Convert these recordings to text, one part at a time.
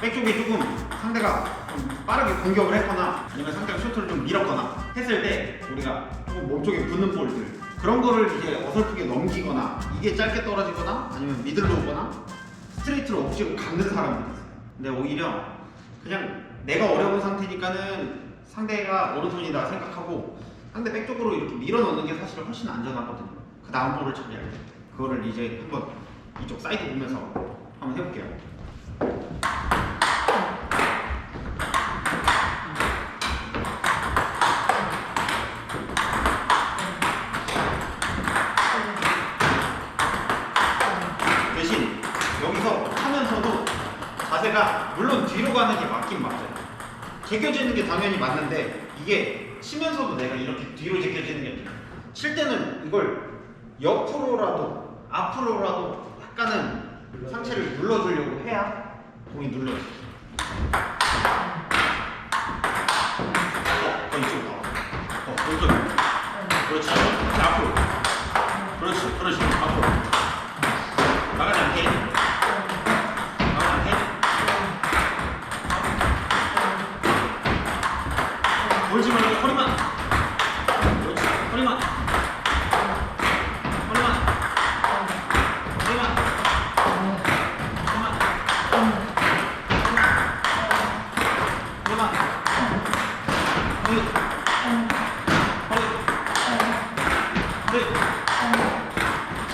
백쪽이 조금 상대가 좀 빠르게 공격을 했거나 아니면 상대가 슈트를 좀 밀었거나 했을 때 우리가 몸쪽에 붙는 볼들 그런 거를 이제 어설프게 넘기거나 이게 짧게 떨어지거나 아니면 미들로 오거나 스트레이트로 억지로 감는 사람들이 있어요. 근데 오히려 그냥 내가 어려운 상태니까는 상대가 오른손이다 생각하고 상대 백쪽으로 이렇게 밀어넣는 게 사실 훨씬 안전하거든요. 그 다음 볼을 처리할 때 그거를 이제 한번 이쪽 사이드 보면서 한번 해볼게요. 여기서 하면서도 자세가 물론 뒤로 가는 게 맞긴 맞아요. 제껴지는 게 당연히 맞는데 이게 치면서도 내가 이렇게 뒤로 제껴지는 게 아니라 칠 때는 이걸 옆으로라도 앞으로라도 약간은 상체를 눌러주려고 해야 공이 눌러져.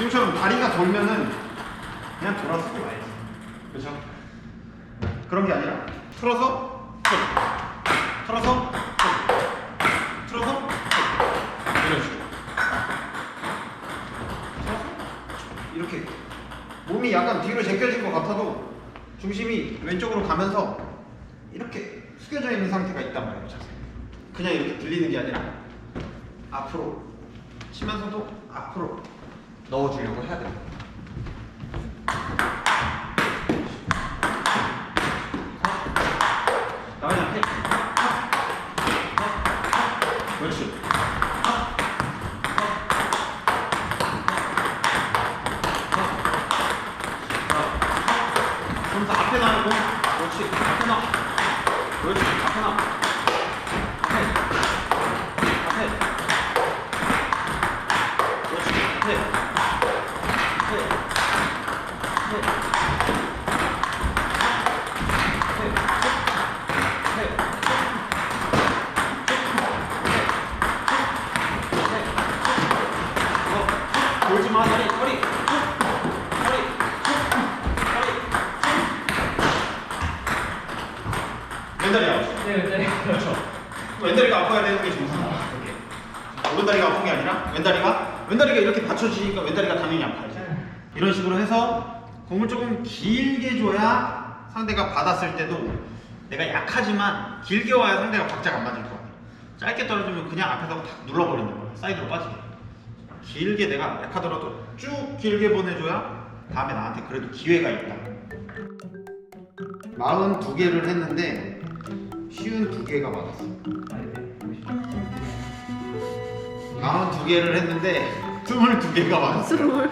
지금처럼 다리가 돌면은 그냥 돌아서 와야지. 그렇죠? 그런 게 아니라 틀어서 쭉. 틀어서 쭉. 틀어서 쭉. 이런 식으로. 틀어서 쭉. 이렇게 몸이 약간 뒤로 제껴진 것 같아도 중심이 왼쪽으로 가면서 이렇게 숙여져 있는 상태가 있단 말이에요. 자세. 그냥 이렇게 들리는 게 아니라 앞으로 치면서도 앞으로 넣어주려고 해야 나가고. 그렇지. 앞에 나. 그렇지. 앞에 나. 왼다리 아웃. 네, 네. 그렇죠. 왼다리가 아파야 되는 게 정상이야. 이렇게. 오른다리가 아픈 게 아니라 왼다리가 왼다리가 이렇게 받쳐지니까 왼다리가 당연히 아파야지. 이런 식으로 해서 공을 조금 길게 줘야 상대가 받았을 때도 내가 약하지만 길게 와야 상대가 박자가 안 맞을 거야. 짧게 떨어지면 그냥 앞에다가 탁 눌러버리는 거야. 사이드로 빠지게. 길게 내가 약하더라도 쭉 길게 보내줘야 다음에 나한테 그래도 기회가 있다. 42개를 했는데 쉬운 두 개가 맞았어. 42개를 했는데 22개가 맞았어. 스물